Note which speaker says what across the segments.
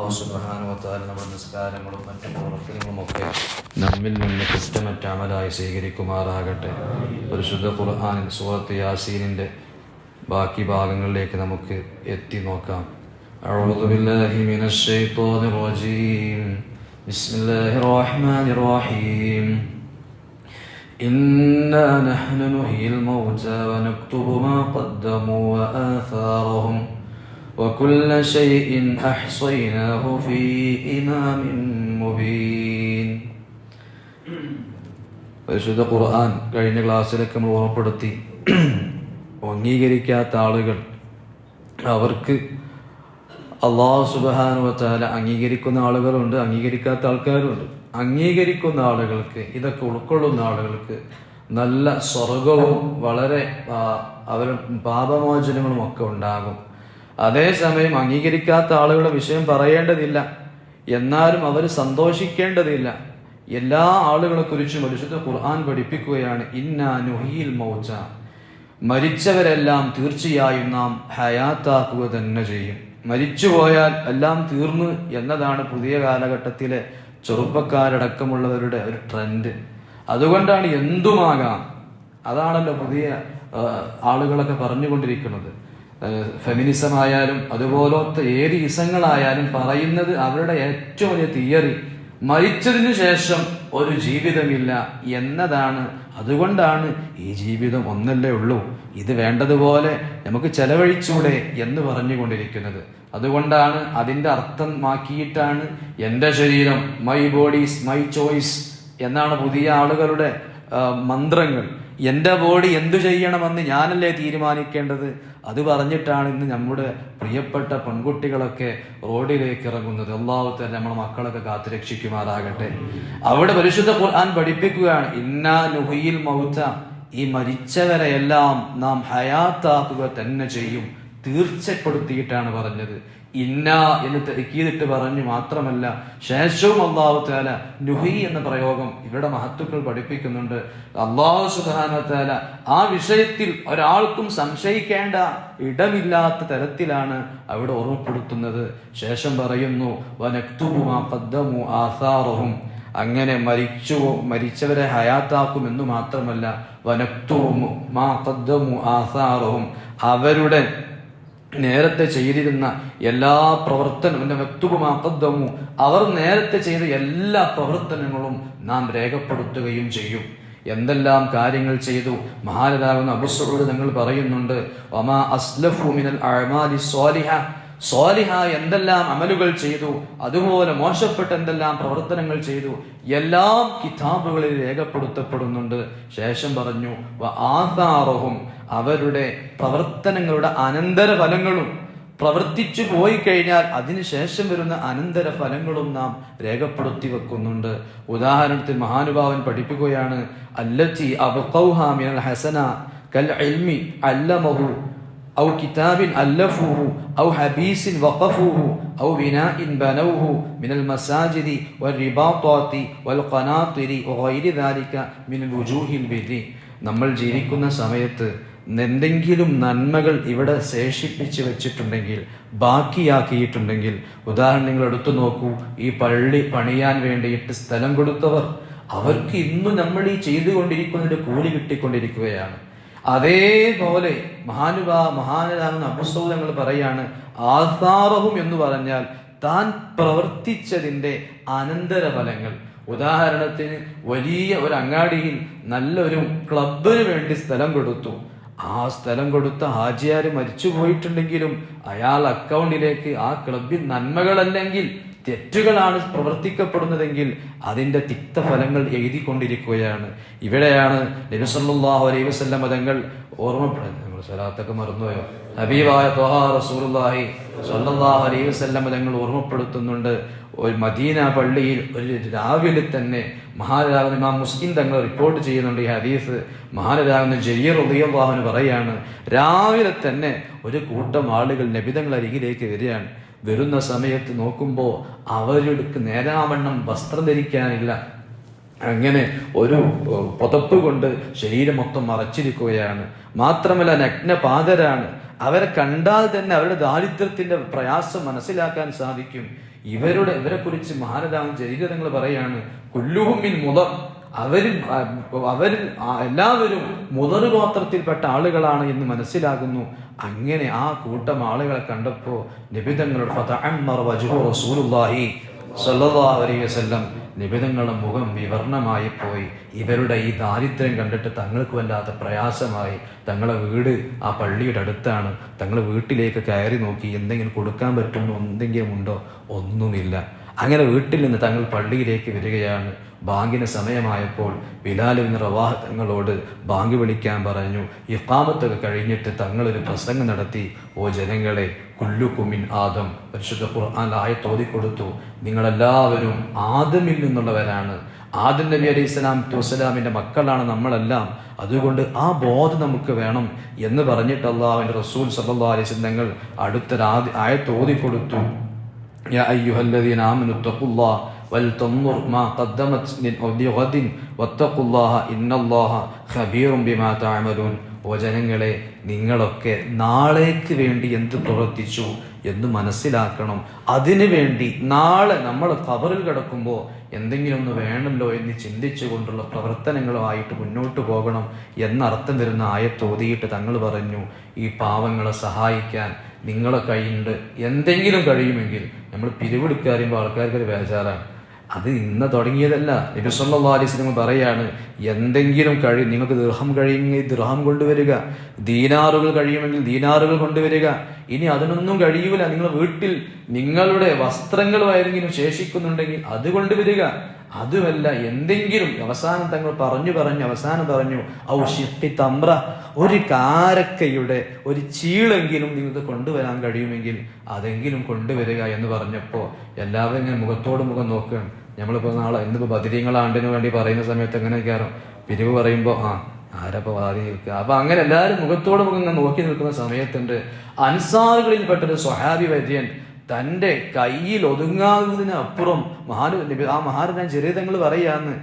Speaker 1: ആവശ്യപ്രധാനവത്താൽ നമ്മിൽ നിന്ന് കുറ്റമറ്റ അമലായി സ്വീകരിക്കുമാറാകട്ടെ പരിശുദ്ധ ഖുർഹാനിൽ സൂറത്ത് യാസീനിന്റെ ബാക്കി ഭാഗങ്ങളിലേക്ക് നമുക്ക് എത്തി നോക്കാം أعوذ بالله من الشيطان الرجيم بسم الله الرحمن الرحيم إنا نحن نحيي الموتى ونكتب ما قدموا وآثارهم وكل شيء أحصيناه في إمام مبين പരിശുദ്ധ ഖുർആൻ കഴിഞ്ഞ ക്ലാസ്സിലൊക്കെ നമ്മൾ ഓർമ്മപ്പെടുത്തി അംഗീകരിക്കാത്ത ആളുകൾ അവർക്ക് അള്ളാഹു സുബാനുവച്ചാല അംഗീകരിക്കുന്ന ആളുകളുണ്ട് അംഗീകരിക്കാത്ത ആൾക്കാരുണ്ട് അംഗീകരിക്കുന്ന ആളുകൾക്ക് ഇതൊക്കെ ഉൾക്കൊള്ളുന്ന ആളുകൾക്ക് നല്ല സ്വർഗവും വളരെ അവർ പാപമോചനങ്ങളും ഒക്കെ ഉണ്ടാകും അതേസമയം അംഗീകരിക്കാത്ത ആളുകളുടെ വിഷയം പറയേണ്ടതില്ല എന്നാലും അവർ സന്തോഷിക്കേണ്ടതില്ല എല്ലാ ആളുകളെ കുറിച്ചും പരിശുദ്ധ ഖുർആൻ പഠിപ്പിക്കുകയാണ് ഇന്നാ നുഹീൽ മൗച്ച മരിച്ചവരെല്ലാം തീർച്ചയായും നാം ഹയാത്താക്കുക തന്നെ ചെയ്യും മരിച്ചുപോയാൽ എല്ലാം തീർന്നു എന്നതാണ് പുതിയ കാലഘട്ടത്തിലെ ചെറുപ്പക്കാരടക്കമുള്ളവരുടെ ഒരു ട്രെൻഡ് അതുകൊണ്ടാണ് എന്തുമാകാം അതാണല്ലോ പുതിയ ആളുകളൊക്കെ പറഞ്ഞുകൊണ്ടിരിക്കുന്നത് ഫെമിനിസം ആയാലും അതുപോലത്തെ ഏത് ഇസങ്ങളായാലും പറയുന്നത് അവരുടെ ഏറ്റവും വലിയ തിയറി മരിച്ചതിനു ശേഷം ഒരു ജീവിതമില്ല എന്നതാണ് അതുകൊണ്ടാണ് ഈ ജീവിതം ഒന്നല്ലേ ഉള്ളൂ ഇത് വേണ്ടതുപോലെ നമുക്ക് ചെലവഴിച്ചൂടെ എന്ന് പറഞ്ഞുകൊണ്ടിരിക്കുന്നത് അതുകൊണ്ടാണ് അതിൻ്റെ അർത്ഥമാക്കിയിട്ടാണ് എൻ്റെ ശരീരം മൈ ബോഡീസ് മൈ ചോയ്സ് എന്നാണ് പുതിയ ആളുകളുടെ മന്ത്രങ്ങൾ എൻ്റെ ബോഡി എന്തു ചെയ്യണമെന്ന് ഞാനല്ലേ തീരുമാനിക്കേണ്ടത് അത് പറഞ്ഞിട്ടാണ് ഇന്ന് നമ്മുടെ പ്രിയപ്പെട്ട പെൺകുട്ടികളൊക്കെ റോഡിലേക്ക് ഇറങ്ങുന്നത് എല്ലാവരും തന്നെ നമ്മുടെ മക്കളൊക്കെ കാത്തുരക്ഷിക്കുമാറാകട്ടെ അവിടെ പരിശുദ്ധ ഖുർആൻ പഠിപ്പിക്കുകയാണ് ഇന്നാ നുഹിയിൽ മൗത്ത ഈ മരിച്ചവരെയെല്ലാം നാം ഹയാത്താക്കുക തന്നെ ചെയ്യും തീർച്ചപ്പെടുത്തിയിട്ടാണ് പറഞ്ഞത് ഇന്ന എന്ന് തെക്കിയിട്ട് പറഞ്ഞു മാത്രമല്ല ശേഷവും അള്ളാഹു താല നുഹി എന്ന പ്രയോഗം ഇവിടെ മഹത്തുക്കൾ പഠിപ്പിക്കുന്നുണ്ട് അള്ളാഹു സുധാന താല ആ വിഷയത്തിൽ ഒരാൾക്കും സംശയിക്കേണ്ട ഇടമില്ലാത്ത തരത്തിലാണ് അവിടെ ഓർമ്മപ്പെടുത്തുന്നത് ശേഷം പറയുന്നു വനക്തുബുമാദമു ആസാറഹും അങ്ങനെ മരിച്ചു മരിച്ചവരെ ഹയാത്താക്കും എന്ന് മാത്രമല്ല വനക്തുവും മാ ആസാറഹും അവരുടെ നേരത്തെ ചെയ്തിരുന്ന എല്ലാ പ്രവർത്തനവും വ്യക്തുപമാക്കദ്ദമു അവർ നേരത്തെ ചെയ്ത എല്ലാ പ്രവർത്തനങ്ങളും നാം രേഖപ്പെടുത്തുകയും ചെയ്യും എന്തെല്ലാം കാര്യങ്ങൾ ചെയ്തു മഹാരതാകുന്ന അബുസറോട് നിങ്ങൾ പറയുന്നുണ്ട് ഒമാ അസ്ലഫു മിനൽ അഴമാലി സ്വാലിഹ സ്വാലിഹ എന്തെല്ലാം അമലുകൾ ചെയ്തു അതുപോലെ മോശപ്പെട്ട എന്തെല്ലാം പ്രവർത്തനങ്ങൾ ചെയ്തു എല്ലാം കിതാബുകളിൽ രേഖപ്പെടുത്തപ്പെടുന്നുണ്ട് ശേഷം പറഞ്ഞു ആസാറഹും അവരുടെ പ്രവർത്തനങ്ങളുടെ അനന്തര ഫലങ്ങളും പ്രവർത്തിച്ചു പോയി കഴിഞ്ഞാൽ അതിനുശേഷം വരുന്ന അനന്തര ഫലങ്ങളും നാം രേഖപ്പെടുത്തി വെക്കുന്നുണ്ട് ഉദാഹരണത്തിൽ മഹാനുഭാവൻ പഠിപ്പിക്കുകയാണ് അല്ലച്ചി അബ് ഹസന കൽ അൽമി അല്ലമഹു أو كتاب ألفوه أو حبيس وقفوه أو بناء بنوه من المساجد والرباطات والقناطر وغير ذلك من الوجوه البر നമ്മൾ ജീവിക്കുന്ന സമയത്ത് എന്തെങ്കിലും നന്മകൾ ഇവിടെ ശേഷിപ്പിച്ച് വെച്ചിട്ടുണ്ടെങ്കിൽ ബാക്കിയാക്കിയിട്ടുണ്ടെങ്കിൽ ഉദാഹരണങ്ങൾ എടുത്തു നോക്കൂ ഈ പള്ളി പണിയാൻ വേണ്ടിയിട്ട് സ്ഥലം കൊടുത്തവർ അവർക്ക് ഇന്ന് നമ്മൾ ഈ ചെയ്തുകൊണ്ടിരിക്കുന്നതിന്റെ കൂലി കിട്ടിക്കൊണ്ടിരിക്കുകയാണ് അതേപോലെ മഹാനുഭ മഹാനരാമെന്ന് അപുസ്തകം പറയാണ് ആസാറവും എന്ന് പറഞ്ഞാൽ താൻ പ്രവർത്തിച്ചതിൻ്റെ അനന്തരഫലങ്ങൾ ഉദാഹരണത്തിന് വലിയ ഒരു അങ്ങാടിയിൽ നല്ലൊരു ക്ലബിന് വേണ്ടി സ്ഥലം കൊടുത്തു ആ സ്ഥലം കൊടുത്ത ഹാജിയാർ മരിച്ചു പോയിട്ടുണ്ടെങ്കിലും അയാൾ അക്കൗണ്ടിലേക്ക് ആ ക്ലബിൽ നന്മകളല്ലെങ്കിൽ തെറ്റുകളാണ് പ്രവർത്തിക്കപ്പെടുന്നതെങ്കിൽ അതിൻ്റെ തിക്തഫലങ്ങൾ എഴുതിക്കൊണ്ടിരിക്കുകയാണ് ഇവിടെയാണ് നബിസല്ലാഹു അലൈഹി വസ്ല്ലാം മതങ്ങൾ ഓർമ്മപ്പെടുന്നത് നമ്മൾ സ്വലാത്തൊക്കെ മറന്നുപോയോ ഹബീബായ തൊഹാ റസൂർലാഹി സല്ലാഹു അലൈ മതങ്ങൾ ഓർമ്മപ്പെടുത്തുന്നുണ്ട് ഒരു മദീന പള്ളിയിൽ ഒരു രാവിലെ തന്നെ മഹാരാജാവിന് ഇമാം മുസ്ലിം തങ്ങൾ റിപ്പോർട്ട് ചെയ്യുന്നുണ്ട് ഈ ഹദീസ് മഹാരാജാവിന് ജയ്യർ ഉദയവാഹന് പറയാണ് രാവിലെ തന്നെ ഒരു കൂട്ടം ആളുകൾ നബിതങ്ങൾ അരികിലേക്ക് വരികയാണ് വരുന്ന സമയത്ത് നോക്കുമ്പോൾ അവർക്ക് നേരാവണ്ണം വസ്ത്രം ധരിക്കാനില്ല അങ്ങനെ ഒരു പുതപ്പ് കൊണ്ട് ശരീരം മൊത്തം മറച്ചിരിക്കുകയാണ് മാത്രമല്ല നഗ്നപാതരാണ് അവരെ കണ്ടാൽ തന്നെ അവരുടെ ദാരിദ്ര്യത്തിന്റെ പ്രയാസം മനസ്സിലാക്കാൻ സാധിക്കും ഇവരുടെ ഇവരെക്കുറിച്ച് മഹാരഥാവും ചരിതങ്ങൾ പറയാണ് കുല്ലുഹുമിൻ മുതർ അവരും അവരും എല്ലാവരും മുതറ് ആളുകളാണ് എന്ന് മനസ്സിലാകുന്നു അങ്ങനെ ആ കൂട്ടം ആളുകളെ കണ്ടപ്പോ നിബിധങ്ങളുടെ വസല്ലം മുഖം വിവർണമായി പോയി ഇവരുടെ ഈ ദാരിദ്ര്യം കണ്ടിട്ട് തങ്ങൾക്ക് വല്ലാത്ത പ്രയാസമായി തങ്ങളെ വീട് ആ പള്ളിയുടെ അടുത്താണ് തങ്ങൾ വീട്ടിലേക്ക് കയറി നോക്കി എന്തെങ്കിലും കൊടുക്കാൻ പറ്റുമോ എന്തെങ്കിലും ഉണ്ടോ ഒന്നുമില്ല അങ്ങനെ വീട്ടിൽ നിന്ന് തങ്ങൾ പള്ളിയിലേക്ക് വരികയാണ് ബാങ്കിന് സമയമായപ്പോൾ ബിലാലിന് റവാഹ തങ്ങളോട് ബാങ്ക് വിളിക്കാൻ പറഞ്ഞു ഇഫാമത്തൊക്കെ കഴിഞ്ഞിട്ട് തങ്ങളൊരു പ്രസംഗം നടത്തി ഓ ജനങ്ങളെ കുമിൻ ആദം പരിശുദ്ധ ഖുർആാനായി തോതിക്കൊടുത്തു നിങ്ങളെല്ലാവരും ആദമിൽ നിന്നുള്ളവരാണ് ആദം നബി അലൈഹി ഇസ്ലാം തുസ്സലാമിൻ്റെ മക്കളാണ് നമ്മളെല്ലാം അതുകൊണ്ട് ആ ബോധം നമുക്ക് വേണം എന്ന് പറഞ്ഞിട്ടല്ല അവൻ്റെ റസൂൽ സല്ലാ അലൈഹി തങ്ങൾ അടുത്തൊരാദ്യ ആയത്തോതിക്കൊടുത്തു يا أيها الذين آمنوا اتقوا الله ولتنظر ما قدمت من غد واتقوا الله إن الله خبير بما تعملون വചനങ്ങളെ നിങ്ങളൊക്കെ നാളേക്ക് വേണ്ടി എന്ത് പ്രവർത്തിച്ചു എന്ന് മനസ്സിലാക്കണം അതിനു വേണ്ടി നാളെ നമ്മൾ കവറിൽ കിടക്കുമ്പോൾ എന്തെങ്കിലും ഒന്ന് വേണമല്ലോ എന്ന് ചിന്തിച്ചു കൊണ്ടുള്ള പ്രവർത്തനങ്ങളുമായിട്ട് മുന്നോട്ട് പോകണം എന്നർത്ഥം തരുന്ന ആയത്തോതിയിട്ട് തങ്ങൾ പറഞ്ഞു ഈ പാവങ്ങളെ സഹായിക്കാൻ നിങ്ങളെ കൈയുണ്ട് എന്തെങ്കിലും കഴിയുമെങ്കിൽ നമ്മൾ പിരിവെടുക്കുക പറയുമ്പോൾ ആൾക്കാർക്ക് ഒരു ബേജാറാണ് അത് ഇന്ന് തുടങ്ങിയതല്ല നബിസ്വല്ലാ നിങ്ങൾ പറയാണ് എന്തെങ്കിലും കഴി നിങ്ങൾക്ക് ദൃഹം കഴിയുമെങ്കിൽ ദൃഹം കൊണ്ടുവരിക ദീനാറുകൾ കഴിയുമെങ്കിൽ ദീനാറുകൾ കൊണ്ടുവരിക ഇനി അതിനൊന്നും കഴിയൂല നിങ്ങൾ വീട്ടിൽ നിങ്ങളുടെ വസ്ത്രങ്ങളും വയറെങ്കിലും ശേഷിക്കുന്നുണ്ടെങ്കിൽ അത് കൊണ്ടുവരിക അതുമല്ല എന്തെങ്കിലും അവസാനം തങ്ങൾ പറഞ്ഞു പറഞ്ഞു അവസാനം പറഞ്ഞു ഔ ഷിപ്പി തമ്ര ഒരു കാരക്കയുടെ ഒരു ചീളെങ്കിലും നിങ്ങൾക്ക് കൊണ്ടുവരാൻ കഴിയുമെങ്കിൽ അതെങ്കിലും കൊണ്ടുവരിക എന്ന് പറഞ്ഞപ്പോൾ എല്ലാവരും ഇങ്ങനെ മുഖത്തോട് മുഖം നോക്കുകയാണ് നമ്മളിപ്പോൾ നാളെ ഇന്നിപ്പോൾ ബദിരീങ്ങൾ ആണ്ടിന് വേണ്ടി പറയുന്ന സമയത്ത് എങ്ങനെ കയറും പിരിവ് പറയുമ്പോൾ ആ ആരപ്പോൾ വാതി നിൽക്കുക അപ്പം അങ്ങനെ എല്ലാവരും മുഖത്തോട് മുഖം നോക്കി നിൽക്കുന്ന സമയത്തുണ്ട് പെട്ടൊരു സ്വഹാബി വൈദ്യൻ തൻ്റെ കയ്യിൽ ഒതുങ്ങാവുന്നതിനപ്പുറം മഹാനു ആ ഞാൻ ചെറിയ തങ്ങൾ പറയാന്ന്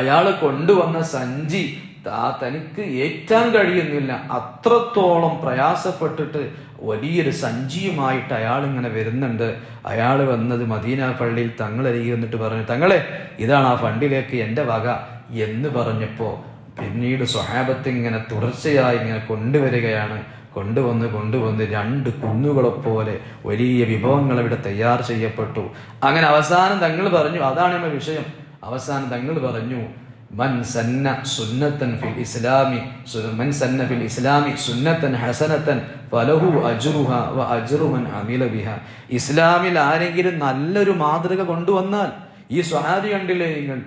Speaker 1: അയാള് കൊണ്ടുവന്ന സഞ്ചി താ തനിക്ക് ഏറ്റാൻ കഴിയുന്നില്ല അത്രത്തോളം പ്രയാസപ്പെട്ടിട്ട് വലിയൊരു സഞ്ചിയുമായിട്ട് അയാൾ ഇങ്ങനെ വരുന്നുണ്ട് അയാൾ വന്നത് മദീന പള്ളിയിൽ തങ്ങളരികെ വന്നിട്ട് പറഞ്ഞു തങ്ങളെ ഇതാണ് ആ ഫണ്ടിലേക്ക് എൻ്റെ വക എന്ന് പറഞ്ഞപ്പോൾ പിന്നീട് സ്വഹാബത്ത് ഇങ്ങനെ തുടർച്ചയായി ഇങ്ങനെ കൊണ്ടുവരികയാണ് കൊണ്ടുവന്ന് കൊണ്ടുവന്ന് രണ്ട് കുന്നുകളെപ്പോലെ വലിയ വിഭവങ്ങൾ ഇവിടെ തയ്യാർ ചെയ്യപ്പെട്ടു അങ്ങനെ അവസാനം തങ്ങൾ പറഞ്ഞു അതാണ് നമ്മുടെ വിഷയം അവസാനം തങ്ങൾ പറഞ്ഞു മൻ സന്ന സുന്നത്തൻ ഫിൽ ഇസ്ലാമി മൻ സന്ന ഫിൽ ഇസ്ലാമി സുന്നത്തൻ ഹസനത്തൻ ഫലഹു അജുഹ വ മൻ അമില ബിഹ ഇസ്ലാമിൽ ആരെങ്കിലും നല്ലൊരു മാതൃക കൊണ്ടുവന്നാൽ ഈ സ്വഹാദി കണ്ടില്ലേ നിങ്ങൾ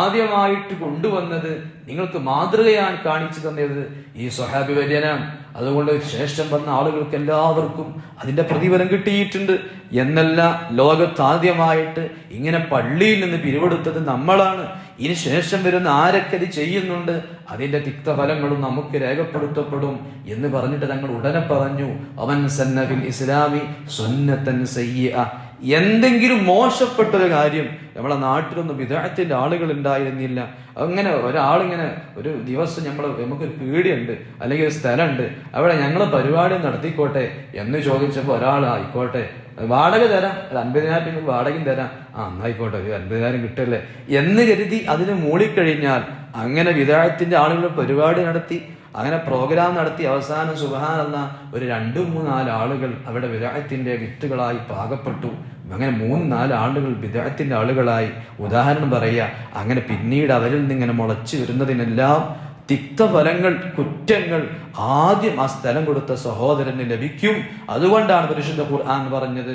Speaker 1: ആദ്യമായിട്ട് കൊണ്ടുവന്നത് നിങ്ങൾക്ക് മാതൃകയാണ് കാണിച്ചു തന്നത് ഈ സ്വഹാബി വര്യനാണ് അതുകൊണ്ട് ശേഷം വന്ന ആളുകൾക്ക് എല്ലാവർക്കും അതിന്റെ പ്രതിഫലം കിട്ടിയിട്ടുണ്ട് എന്നല്ല ലോകത്ത് ആദ്യമായിട്ട് ഇങ്ങനെ പള്ളിയിൽ നിന്ന് പിരിവെടുത്തത് നമ്മളാണ് ഇനി ശേഷം വരുന്ന ആരൊക്കെ അത് ചെയ്യുന്നുണ്ട് അതിന്റെ തിക്തഫലങ്ങളും നമുക്ക് രേഖപ്പെടുത്തപ്പെടും എന്ന് പറഞ്ഞിട്ട് തങ്ങൾ ഉടനെ പറഞ്ഞു അവൻ സന്നബിൻ ഇസ്ലാമി സുന്നത്തൻ സയ്യ എന്തെങ്കിലും മോശപ്പെട്ട ഒരു കാര്യം നമ്മളെ നാട്ടിലൊന്നും വിദേഹത്തിൻ്റെ ആളുകൾ ഉണ്ടായിരുന്നില്ല അങ്ങനെ ഒരാളിങ്ങനെ ഒരു ദിവസം നമ്മൾ നമുക്കൊരു പേടിയുണ്ട് അല്ലെങ്കിൽ ഒരു സ്ഥലമുണ്ട് അവിടെ ഞങ്ങൾ പരിപാടി നടത്തിക്കോട്ടെ എന്ന് ചോദിച്ചപ്പോൾ ഒരാൾ ആയിക്കോട്ടെ വാടക തരാം ഒരു അൻപതിനായിരം വാടകയും തരാം ആ എന്നായിക്കോട്ടെ ഒരു അൻപതിനായിരം കിട്ടല്ലേ എന്ന് കരുതി അതിന് മൂളിക്കഴിഞ്ഞാൽ അങ്ങനെ വിദേഹത്തിൻ്റെ ആളുകൾ പരിപാടി നടത്തി അങ്ങനെ പ്രോഗ്രാം നടത്തി അവസാനം എന്ന ഒരു രണ്ടു മൂന്നാല് ആളുകൾ അവിടെ വിരാഹത്തിൻ്റെ വിത്തുകളായി പാകപ്പെട്ടു അങ്ങനെ മൂന്ന് നാല് ആളുകൾ വിദേഹത്തിൻ്റെ ആളുകളായി ഉദാഹരണം പറയുക അങ്ങനെ പിന്നീട് അവരിൽ നിന്ന് ഇങ്ങനെ മുളച്ചു വരുന്നതിനെല്ലാം തിക്തഫലങ്ങൾ കുറ്റങ്ങൾ ആദ്യം ആ സ്ഥലം കൊടുത്ത സഹോദരന് ലഭിക്കും അതുകൊണ്ടാണ് പരിശുദ്ധ ഖുർആൻ പറഞ്ഞത്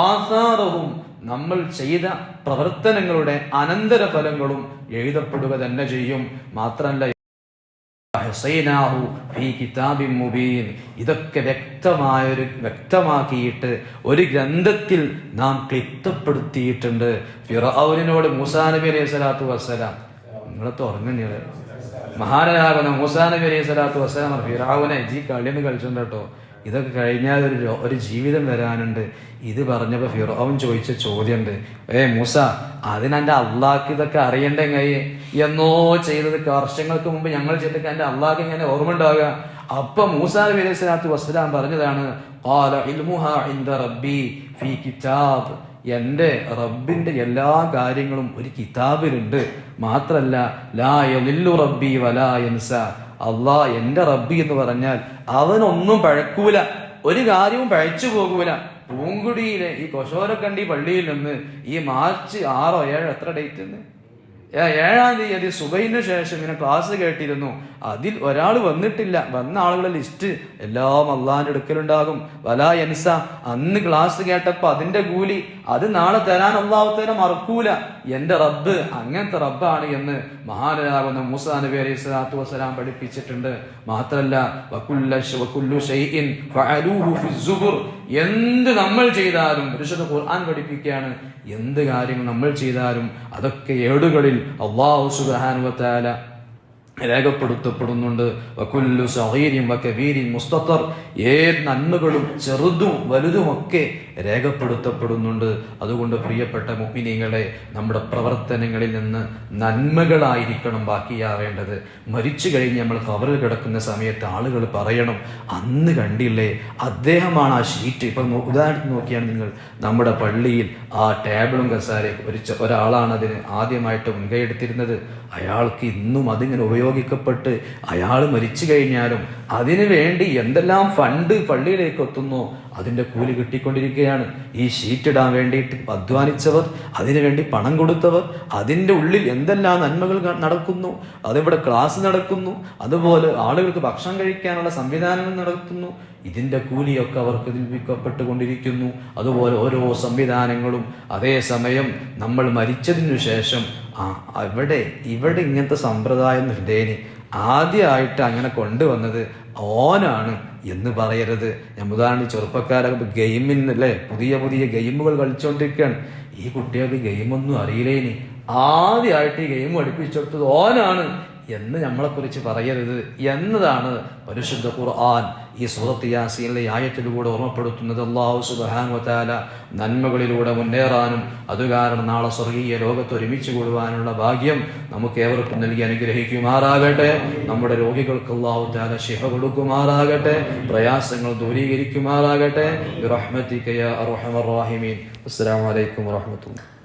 Speaker 1: ആസാറവും നമ്മൾ ചെയ്ത പ്രവർത്തനങ്ങളുടെ അനന്തര ഫലങ്ങളും എഴുതപ്പെടുക തന്നെ ചെയ്യും മാത്രമല്ല ഹുസൈനാഹു ഫി കിതാബിൻ മുബീൻ ഇതൊക്കെ വ്യക്തമായൊരു വ്യക്തമാക്കിയിട്ട് ഒരു ഗ്രന്ഥത്തിൽ നാം ക്ലിപ്തപ്പെടുത്തിയിട്ടുണ്ട് ഫിറൌനിനോട് മൂസാ നബി അലൈഹി സ്വലാത്തു വസ്സലാം നിങ്ങളെ തുറങ്ങുന്നില്ല മഹാനാകുന്ന മൂസാ നബി അലൈഹി സ്വലാത്തു വസ്സലാം ഫിറാവുനെ ജി കളിന്ന് കളിച്ചിട്ടുണ്ട് കേട്ടോ ഇതൊക്കെ കഴിഞ്ഞാൽ ഒരു ഒരു ജീവിതം വരാനുണ്ട് ഇത് പറഞ്ഞപ്പോൾ ഫിറോവൻ ചോദിച്ച ചോദ്യമുണ്ട് ഏ മൂസ അതിനെൻ്റെ അള്ളാഹ്ക്ക് ഇതൊക്കെ അറിയണ്ടേ എന്നോ ചെയ്തതൊക്കെ വർഷങ്ങൾക്ക് മുമ്പ് ഞങ്ങൾ ചെയ്തൊക്കെ എന്റെ അള്ളാഹ്ക്ക് ഇങ്ങനെ ഓർമ്മ ഉണ്ടാവുക അപ്പൊ മൂസാ നബി അലൈഹി വസ്സലാം പറഞ്ഞതാണ് റബ്ബി ഫീ കിതാബ് എല്ലാ കാര്യങ്ങളും ഒരു കിതാബിലുണ്ട് മാത്രല്ല ലാ റബ്ബി വലാ അള്ളാ എന്റെ റബ്ബി എന്ന് പറഞ്ഞാൽ അവനൊന്നും പഴക്കൂല ഒരു കാര്യവും പഴച്ചു പോകൂല പൂങ്കുടിയിലെ ഈ കൊശോരക്കണ്ടി പള്ളിയിൽ നിന്ന് ഈ മാർച്ച് ആറോ ഏഴോ എത്ര ഡേറ്റ് എന്ന് ഏഴാം തീയതി സുബൈന് ശേഷം ഇങ്ങനെ ക്ലാസ് കേട്ടിരുന്നു അതിൽ ഒരാൾ വന്നിട്ടില്ല വന്ന ആളുകളുടെ ലിസ്റ്റ് എല്ലാം അള്ളാന്റെ എടുക്കലുണ്ടാകും വലാ എൻസ അന്ന് ക്ലാസ് കേട്ടപ്പോൾ അതിൻ്റെ കൂലി അത് നാളെ തരാൻ അള്ളാഹുത്തേനെ മറക്കൂല എന്റെ റബ്ബ് അങ്ങനത്തെ റബ്ബാണ് എന്ന് മഹാനരാകുന്ന മൂസ നബി അലൈഹി സ്വലാത്തു വസ്സലാം പഠിപ്പിച്ചിട്ടുണ്ട് മാത്രല്ല എന്ത് നമ്മൾ ചെയ്താലും പുരുഷത് ഖുർആൻ പഠിപ്പിക്കുകയാണ് എന്ത് കാര്യം നമ്മൾ ചെയ്താലും അതൊക്കെ ഏടുകളിൽ അള്ളാഹു സുബാനുവത്താല രേഖപ്പെടുത്തപ്പെടുന്നുണ്ട് വക്കുല്ലു സഹീരിയും വക്കബീരിയും മുസ്തത്തർ ഏത് നന്മകളും ചെറുതും വലുതുമൊക്കെ രേഖപ്പെടുത്തപ്പെടുന്നുണ്ട് അതുകൊണ്ട് പ്രിയപ്പെട്ട മുഹിനികളെ നമ്മുടെ പ്രവർത്തനങ്ങളിൽ നിന്ന് നന്മകളായിരിക്കണം ബാക്കിയാവേണ്ടത് മരിച്ചു കഴിഞ്ഞ് നമ്മൾ കവറിൽ കിടക്കുന്ന സമയത്ത് ആളുകൾ പറയണം അന്ന് കണ്ടില്ലേ അദ്ദേഹമാണ് ആ ഷീറ്റ് ഇപ്പം ഉദാഹരണത്തിന് നോക്കിയാണ് നിങ്ങൾ നമ്മുടെ പള്ളിയിൽ ആ ടേബിളും കസാരയും ഒരു ഒരാളാണ് അതിന് ആദ്യമായിട്ട് മുൻകൈ എടുത്തിരുന്നത് അയാൾക്ക് ഇന്നും അതിങ്ങനെ ഉപയോഗം പ്രയോഗിക്കപ്പെട്ട് അയാൾ മരിച്ചു കഴിഞ്ഞാലും അതിനു വേണ്ടി എന്തെല്ലാം ഫണ്ട് പള്ളിയിലേക്ക് എത്തുന്നു അതിൻ്റെ കൂലി കിട്ടിക്കൊണ്ടിരിക്കുകയാണ് ഈ ഷീറ്റ് ഇടാൻ വേണ്ടിയിട്ട് അധ്വാനിച്ചവർ അതിനുവേണ്ടി പണം കൊടുത്തവർ അതിൻ്റെ ഉള്ളിൽ എന്തെല്ലാം നന്മകൾ നടക്കുന്നു അതിവിടെ ക്ലാസ് നടക്കുന്നു അതുപോലെ ആളുകൾക്ക് ഭക്ഷണം കഴിക്കാനുള്ള സംവിധാനങ്ങൾ നടത്തുന്നു ഇതിൻ്റെ കൂലിയൊക്കെ അവർക്ക് ലഭിക്കപ്പെട്ടുകൊണ്ടിരിക്കുന്നു അതുപോലെ ഓരോ സംവിധാനങ്ങളും അതേസമയം നമ്മൾ മരിച്ചതിനു ശേഷം ആ അവിടെ ഇവിടെ ഇങ്ങനത്തെ സമ്പ്രദായം നിർദ്ദേനി ആദ്യമായിട്ട് അങ്ങനെ കൊണ്ടുവന്നത് ഓനാണ് എന്ന് പറയരുത് ഞാൻ ഉദാഹരണം ചെറുപ്പക്കാരൊക്കെ ഗെയിമിന്നല്ലേ പുതിയ പുതിയ ഗെയിമുകൾ കളിച്ചുകൊണ്ടിരിക്കുകയാണ് ഈ കുട്ടികൾക്ക് ഗെയിമൊന്നും അറിയില്ലേനി ആദ്യമായിട്ട് ഈ ഗെയിം പഠിപ്പിച്ചെടുത്തത് ഓനാണ് എന്ന് നമ്മളെക്കുറിച്ച് പറയരുത് എന്നതാണ് പരിശുദ്ധ ഖുർആൻ ഈ സൂറത്ത് യാസീനിലെ ആയത്തിലൂടെ ഓർമ്മപ്പെടുത്തുന്നത് അള്ളാഹു സുബാനുവത്താല നന്മകളിലൂടെ മുന്നേറാനും അതുകാരണം നാളെ സ്വർഗീയ ലോകത്ത് ഒരുമിച്ച് കൂടുവാനുള്ള ഭാഗ്യം നമുക്ക് ഏവർക്കും നൽകി അനുഗ്രഹിക്കുമാറാകട്ടെ നമ്മുടെ രോഗികൾക്ക് അള്ളാഹു താല ശിഫ കൊടുക്കുമാറാകട്ടെ പ്രയാസങ്ങൾ ദൂരീകരിക്കുമാറാകട്ടെ റഹ്മത്തിക്കയ അറഹമർ റാഹിമീൻ അസ്സാം വലൈക്കും വാഹമത്തുള്ള